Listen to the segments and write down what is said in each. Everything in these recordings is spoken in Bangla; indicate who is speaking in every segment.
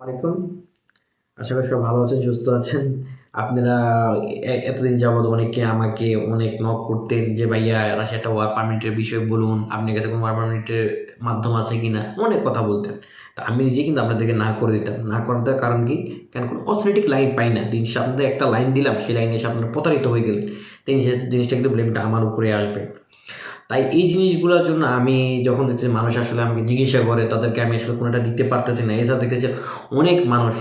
Speaker 1: আলাইকুম। আশা করি সবাই ভালো আছেন, সুস্থ আছেন। আপনারা এতদিন যাবৎ অনেকে আমাকে অনেক নক করতেন যে, ভাইয়া, রাশিয়া একটা ওয়ার পারমিটের বিষয়ে বলুন, আপনার কাছে কোনো ওয়ার পারমিটের মাধ্যম আছে কি না অনেক কথা বলতেন। তা আমি নিজে কিন্তু আপনাদেরকে না করে দিতাম। না করার কারণ কি? কারণ কোনো অথেন্টিক লাইন পাই না। দিন শেষে আপনাদের একটা লাইন দিলাম, সেই লাইনে এসে আপনারা প্রতারিত হয়ে গেলেন। দিন জিনিসটা কিন্তু ব্লেমটা আমার উপরে আসবে। তাই এই জিনিসগুলোর জন্য আমি যখন দেখছি মানুষ আসলে আমাকে জিজ্ঞাসা করে, তাদেরকে আমি আসলে কোনোটা দিতে পারতেছি না। এছাড়া দেখতেছি অনেক মানুষ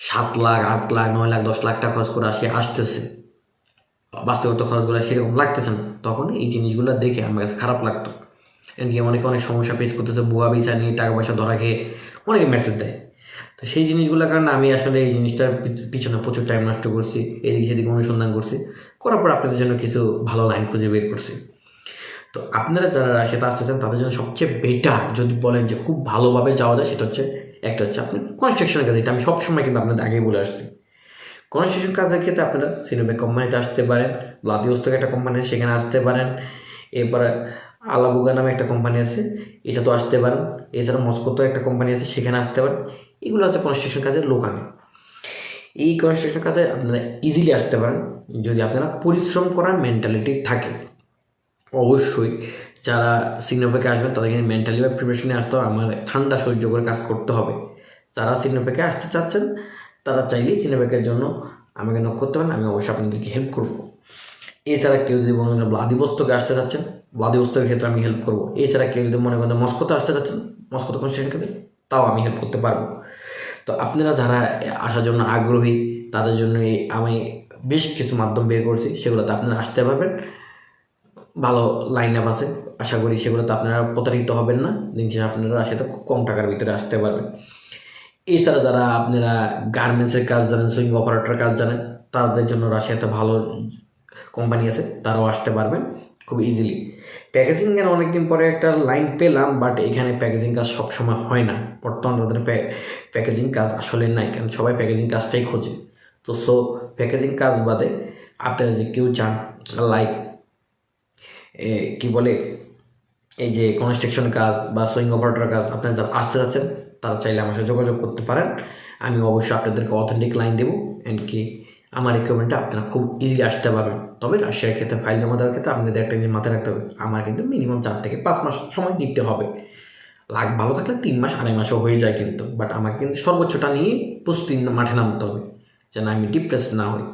Speaker 1: সাত লাখ, আট লাখ, নয় লাখ, দশ লাখ টাকা খরচ করে আসে, আসতেছে। বাস্তবত খরচগুলো সেরকম লাগতেছে না। তখন এই জিনিসগুলো দেখে আমার কাছে খারাপ লাগতো। এমনকি অনেকে অনেক সমস্যা ফেস করতেছে বুয়া বিচার নিয়ে টাকা পয়সা ধরা খেয়ে অনেকে মেসেজ দেয়। তো সেই জিনিসগুলোর কারণে আমি আসলে এই জিনিসটার পিছনে প্রচুর টাইম নষ্ট করছি, এদিকে সেদিকে অনুসন্ধান করছি। করার পর আপনাদের জন্য কিছু ভালো লাইন খুঁজে বের করছি। তো আপনারা যারা রাশিয়াতে চান তাদের জন্য সবচেয়ে বেটার যদি বলেন যে খুব ভালোভাবে যাওয়া যায়, সেটা হচ্ছে, একটা হচ্ছে আপনি কনস্ট্রাকশনের কাজ এটা আমি সবসময় কিন্তু আপনাদের আগেই বলে আসছি। কনস্ট্রাকশন কাজের ক্ষেত্রে আপনারা সিনেমা কোম্পানিতে আসতে পারেন লাদিউস্তক একটা কোম্পানি সেখানে আসতে পারেন। এরপরে আলাবুগা নামে একটা কোম্পানি আছে, এটা তো আসতে পারেন। এছাড়া মস্কোতেও একটা কোম্পানি আছে, সেখানে আসতে পারেন। এগুলো হচ্ছে কনস্ট্রাকশন কাজের লোকাল এই কনস্ট্রাকশন কাজে আপনারা ইজিলি আসতে পারেন, যদি আপনারা পরিশ্রম করার মেন্টালিটি থাকে। অবশ্যই যারা সিনেমাকে আসবেন, তাদেরকে মেন্টালি বা প্রিপারেশনে আসতে হবে। আমার ঠান্ডা সহ্য করে কাজ করতে হবে। যারা সিনেমাকে আসতে চাচ্ছেন, তারা চাইলেই সিনেমাকের জন্য আমাকে নক করতে পারেন, আমি অবশ্যই আপনাদেরকে হেল্প করব। এছাড়া কেউ যদি মনে করেন ব্লাদিবস্তকে আসতে চাচ্ছেন ব্লাদিবস্তকের ক্ষেত্রে আমি হেল্প করব। এছাড়া কেউ যদি মনে করেন মস্কোতে আসতে চাচ্ছেন মস্কোতে কনস্ট্রাকশন ক্ষেত্রে, তাও আমি হেল্প করতে পারব। তো আপনারা যারা আসার জন্য আগ্রহী, তাদের জন্য আমি বেশ কিছু মাধ্যম বের করছি, সেগুলোতে আপনারা আসতে পারবেন। ভালো লাইন আপ আছে। আশা করি সেগুলোতে আপনারা প্রতারিত হবেন না। দিন শেষে আপনারা সেটা খুব কম টাকার ভিতরে আসতে পারবেন। এছাড়া যারা আপনারা গার্মেন্টসের কাজ জানেন সুইং অপারেটর কাজ জানেন, তাদের জন্য রাশিয়াতে ভালো কোম্পানি আছে, তারাও আসতে পারবেন খুব ইজিলি প্যাকেজিংয়ের অনেকদিন পরে একটা লাইন পেলাম বাট এখানে প্যাকেজিং কাজ সবসময় হয় না। বর্তমান তাদের প্যাকেজিং কাজ আসলে নাই, কারণ সবাই প্যাকেজিং কাজটাই খোঁজে। তো সো প্যাকেজিং কাজ বাদে আপনারা যদি কেউ চান লাইক কি বলে, এই যে কনস্ট্রাকশন কাজ বা সুইং অপারেটর কাজ, আপনারা যারা আসতে যাচ্ছেন, তারা চাইলে আমার সাথে যোগাযোগ করতে পারেন। আমি অবশ্যই আপনাদেরকে অথেন্টিক লাইন দেবো অ্যান্ড কি আমার রিকোয়ারমেন্টে আপনারা খুব ইজিলি আসতে পারবেন। তবে রাশিয়ার ক্ষেত্রে ফাইল জমা দেওয়ার ক্ষেত্রে আপনাদের একটা জিনিস মাথায় রাখতে হবে, আমার কিন্তু মিনিমাম চার থেকে পাঁচ মাস সময় নিতে হবে। লাগ, ভালো থাকলে তিন মাস, আড়াই মাসও হয়ে যায় কিন্তু বাট আমাকে কিন্তু সর্বোচ্চটা নিয়ে প্রস্তুতি মাঠে নামতে হবে, যেন আমি ডিপ্রেস না হই।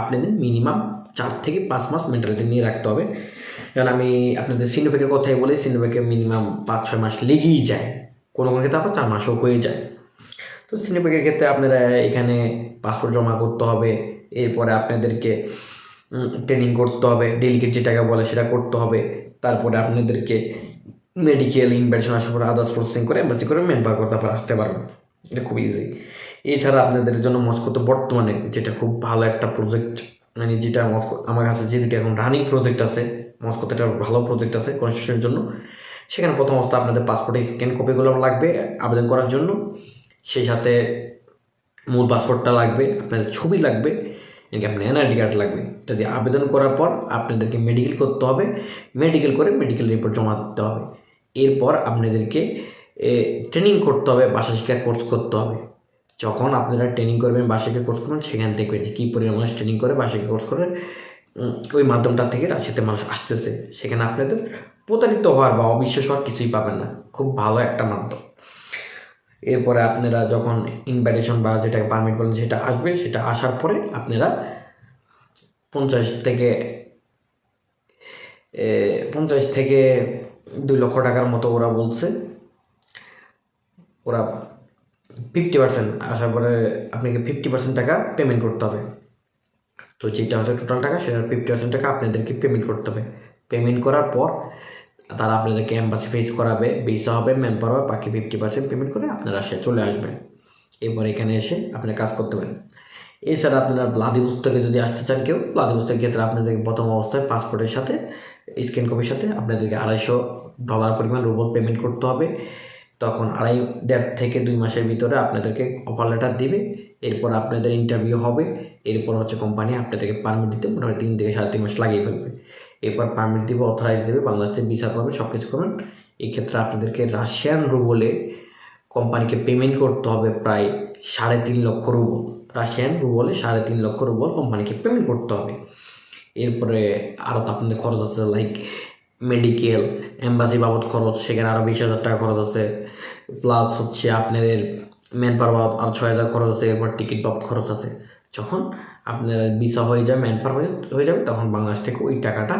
Speaker 1: আপনাদের মিনিমাম চার থেকে পাঁচ মাস মেন্টালিটি নিয়ে রাখতে হবে। কারণ আমি আপনাদের সিনোভেকের কথাই বলি সিনোভেকে মিনিমাম পাঁচ ছয় মাস লেগেই যায়। কোনো কোনো ক্ষেত্রে আবার চার মাসও হয়ে যায়। তো সিনোভেকের ক্ষেত্রে আপনারা এখানে পাসপোর্ট জমা করতে হবে, এরপরে আপনাদেরকে ট্রেনিং করতে হবে ডেলিকেট যে টাকা বলে সেটা করতে হবে, তারপরে আপনাদেরকে মেডিকেল ইনভেশন আসার পরে আদার্স প্রসেসিং করে এম্বাসি করে মেন বার করতে পারে আসতে পারবেন। এটা খুব ইজি এছাড়া আপনাদের জন্য মস্কোতে বর্তমানে যেটা খুব ভালো একটা প্রজেক্ট মানে যেটা মস্কো আমার কাছে যেদিকে এখন রানিং প্রজেক্ট আছে, মস্কোতে একটা ভালো প্রজেক্ট আছে কনস্ট্রাকশনের জন্য। সেখানে প্রথম অবস্থা আপনাদের পাসপোর্টের স্ক্যান কপিগুলো লাগবে, আবেদন করার জন্য। সেই সাথে মূল পাসপোর্টটা লাগবে, আপনাদের ছবি লাগবে এদিকে আপনার এনআইডি কার্ড লাগবে। এটা দিয়ে আবেদন করার পর আপনাদেরকে মেডিকেল করতে হবে। মেডিকেল করে মেডিকেল রিপোর্ট জমা দিতে হবে। এরপর আপনাদেরকে ট্রেনিং করতে হবে, বাসা শিক্ষার কোর্স করতে হবে। যখন আপনারা ট্রেনিং করবেন বাসাকে কোর্স করবেন, সেখান যে কী পরিমাণ মানুষ ট্রেনিং করে বাসাকে কোর্স করে ওই মাধ্যমটা থেকে রাশিয়াতে মানুষ আসতেছে। সেখানে আপনাদের প্রতারিত হওয়ার বা অবিশ্বাস হওয়ার কিছুই পাবেন না। খুব ভালো একটা মাধ্যম। এরপরে আপনারা যখন ইনভাইটেশন বা যেটাকে পারমিট বলেন, সেটা আসবে, সেটা আসার পরে আপনারা পঞ্চাশ থেকে পঞ্চাশ থেকে দুই লক্ষ টাকার মতো ওরা বলছে, ওরা ফিফটি পার্সেন্ট আসার পরে আপনাকে ফিফটি পার্সেন্ট টাকা পেমেন্ট করতে হবে। তো যেটা হচ্ছে টোটাল টাকা সেটার ফিফটি পার্সেন্ট টাকা আপনাদেরকে পেমেন্ট করতে হবে। পেমেন্ট করার পর তারা আপনাদেরকে অ্যাম্বাসি ফেস করাবে ভিসা হবে ম্যান পাওয়ার বাকি ফিফটি পার্সেন্ট পেমেন্ট করে আপনারা সে চলে আসবেন এরপর এখানে এসে আপনারা কাজ করতে পারেন। এছাড়া আপনারা ব্লাদিবস্তকে যদি আসতে চান কেউ ব্লাদিবস্তকের ক্ষেত্রে আপনাদেরকে প্রথম অবস্থায় পাসপোর্টের সাথে স্ক্যান কপির সাথে আপনাদেরকে আড়াইশো ডলার পরিমাণ রুবল পেমেন্ট করতে হবে। তখন আড়াই, দেড় থেকে দুই মাসের ভিতরে আপনাদেরকে অফার লেটার দিবে। এরপর আপনাদের ইন্টারভিউ হবে। এরপর হচ্ছে কোম্পানি আপনাদেরকে পারমিট দিতে মোটামুটি তিন থেকে সাড়ে তিন মাস লাগিয়ে ফেলবে। এরপর পারমিট দিবে অথরাইজ দেবে, বাংলাদেশ ভিসা করবে সব কিছু করবেন এই ক্ষেত্রে আপনাদেরকে রাশিয়ান রুবলে কোম্পানিকে পেমেন্ট করতে হবে প্রায় সাড়ে তিন লক্ষ রুবল রাশিয়ান রুবলে সাড়ে তিন লক্ষ রুবল কোম্পানিকে পেমেন্ট করতে হবে। এরপরে আরও তো আপনাদের খরচ আছে লাইক মেডিকেল এম্বাসি বাবদ খরচ, সেখানে আরও বিশ হাজার টাকা খরচ আছে। প্লাস হচ্ছে আপনাদের ম্যান পাওয়ার বাবদ আর ছয় হাজার খরচ আছে, এরপর টিকিট বাবদ খরচ আছে। যখন আপনার ভিসা হয়ে যাবে ম্যান পাওয়ার হয়ে যাবে, তখন বাংলাদেশ থেকে ওই টাকাটা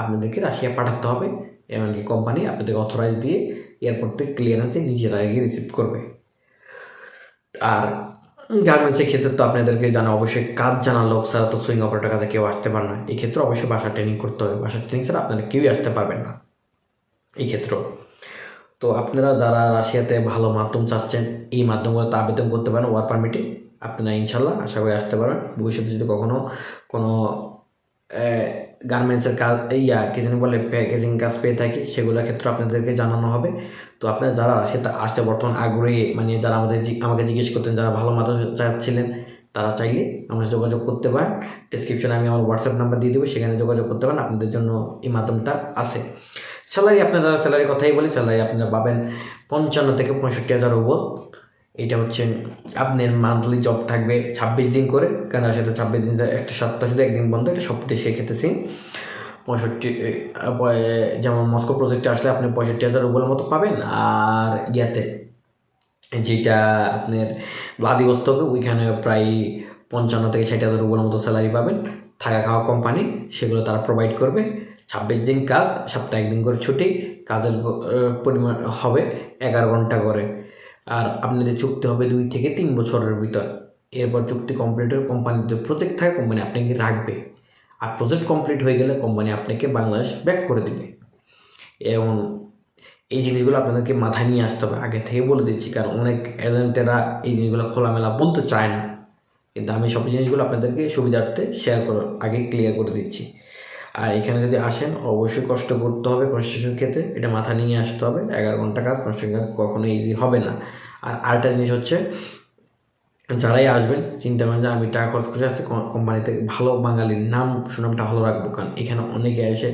Speaker 1: আপনাদেরকে রাশিয়া পাঠাতে হবে। এমনকি কোম্পানি আপনাদেরকে অথরাইজ দিয়ে এয়ারপোর্ট থেকে ক্লিয়ারেন্স দিয়ে নিজেরা গিয়ে রিসিভ করবে। আর গার্মেন্টসের ক্ষেত্রে তো আপনাদেরকে জানা, অবশ্যই কাজ জানা লোক ছাড়া তো সুইং অপারেটর কাছে কেউ আসতে পারে না। এই ক্ষেত্রে অবশ্যই বাসা ট্রেনিং করতে হবে। বাসা ট্রেনিং ছাড়া আপনারা কেউই আসতে পারবেন না এই ক্ষেত্রেও। তো আপনারা যারা রাশিয়াতে ভালো মাধ্যম চাচ্ছেন, এই মাধ্যমগুলোতে আবেদন করতে পারেন ওয়ার পারমিটে আপনারা ইনশাল্লাহ আশা করি আসতে পারবেন। ভবিষ্যতে যদি কখনো কোনো গার্মেন্টসের কাজ, ইয়া, কি জানি বলে প্যাকেজিং কাজ পেয়ে থাকি, সেগুলোর ক্ষেত্রে আপনাদেরকে জানানো হবে। তো আপনারা যারা রাশিয়াতে আসছে বর্তমান আগ্রহী মানে যারা আমাদের আমাকে জিজ্ঞেস করতেন, যারা ভালো মাধ্যম চাচ্ছিলেন, তারা চাইলে আমার যোগাযোগ করতে পারেন। ডিসক্রিপশনে আমি আমার হোয়াটসঅ্যাপ নাম্বার দিয়ে দেবো, সেখানে যোগাযোগ করতে পারেন, আপনাদের জন্য এই মাধ্যমটা আছে। স্যালারি আপনারা স্যালারির কথাই বলি স্যালারি আপনারা পাবেন পঞ্চান্ন থেকে পঁয়ষট্টি হাজার রুবল এটা হচ্ছে আপনার মান্থলি জব থাকবে ছাব্বিশ দিন করে, কারণ সেটা ছাব্বিশ দিন একটা সপ্তাহ শুধু একদিন বন্ধ একটা সপ্তাহে সেক্ষেত্রে পঁয়ষট্টি যেমন মস্কো প্রজেক্টে আসলে আপনি পঁয়ষট্টি হাজার রুবলের মতো পাবেন, আর ইয়াতে যেটা আপনার ভ্লাদিভস্তকে ওইখানে প্রায় পঞ্চান্ন থেকে ষাট হাজার রুবলের মতো স্যালারি পাবেন, থাকা খাওয়া কোম্পানি সেগুলো তারা প্রোভাইড করবে। ছাব্বিশ দিন কাজ, সপ্তাহে একদিন করে ছুটি, কাজের পরিমাণ হবে এগারো ঘণ্টা করে। আর আপনাদের চুক্তি হবে দুই থেকে তিন বছরের ভিতর। এরপর চুক্তি কমপ্লিটের কোম্পানির যে প্রজেক্ট থাকে কোম্পানি আপনাকে রাখবে। আর প্রজেক্ট কমপ্লিট হয়ে গেলে কোম্পানি আপনাকে বাংলাদেশ ব্যাক করে দেবে। এবং এই জিনিসগুলো আপনাদেরকে মাথায় নিয়ে আসতে হবে। আগে থেকে বলে দিচ্ছি, কারণ অনেক এজেন্টেরা এই জিনিসগুলো খোলামেলা বলতে চায় না। কিন্তু আমি সব জিনিসগুলো আপনাদেরকে সুবিধার্থে শেয়ার করে আগে ক্লিয়ার করে দিচ্ছি। আর এখানে যদি আসেন, অবশ্যই কষ্ট করতে হবে কনস্ট্রাকশন ক্ষেত্রে। এটা মাথা নিয়ে আসতে হবে। এগারো ঘণ্টা কাজ কনস্ট্রাকশন কাজ কখনো ইজি হবে না। আর আরেকটা জিনিস হচ্ছে, যারাই আসবেন, চিন্তা করেন যে আমি টাকা খরচ করে আসছি কোম্পানিতে ভালো বাঙালির নাম সুনামটা ভালো রাখব। কারণ এখানে অনেকে এসে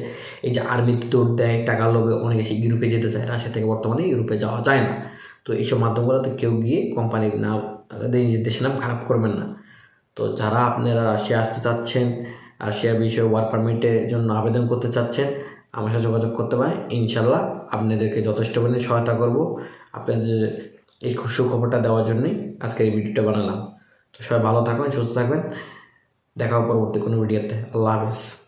Speaker 1: এই যে আর্মিতে দৌড় দেয় টাকা লোভে অনেকে এসে ইউরোপে যেতে চায় রাশিয়া থেকে বর্তমানে ইউরোপে যাওয়া যায় না। তো এইসব মাধ্যমগুলোতে কেউ গিয়ে কোম্পানির নাম নিজের দেশের নাম খারাপ করবেন না। তো যারা আপনারা রাশিয়া আসতে চাচ্ছেন রাশিয়া বিষয়ে ওয়ার্ক পারমিটের জন্য আবেদন করতে চাচ্ছেন, আমার সাথে যোগাযোগ করতে পারেন। ইনশাল্লাহ আপনাদেরকে যথেষ্ট পরিমাণে সহায়তা করব আপনাদের এই সুখবরটা দেওয়ার জন্যই আজকের এই ভিডিওটা বানালাম। তো সবাই ভালো থাকুন সুস্থ থাকবেন। দেখাও পরবর্তী কোনো ভিডিওতে। আল্লাহ হাফেজ।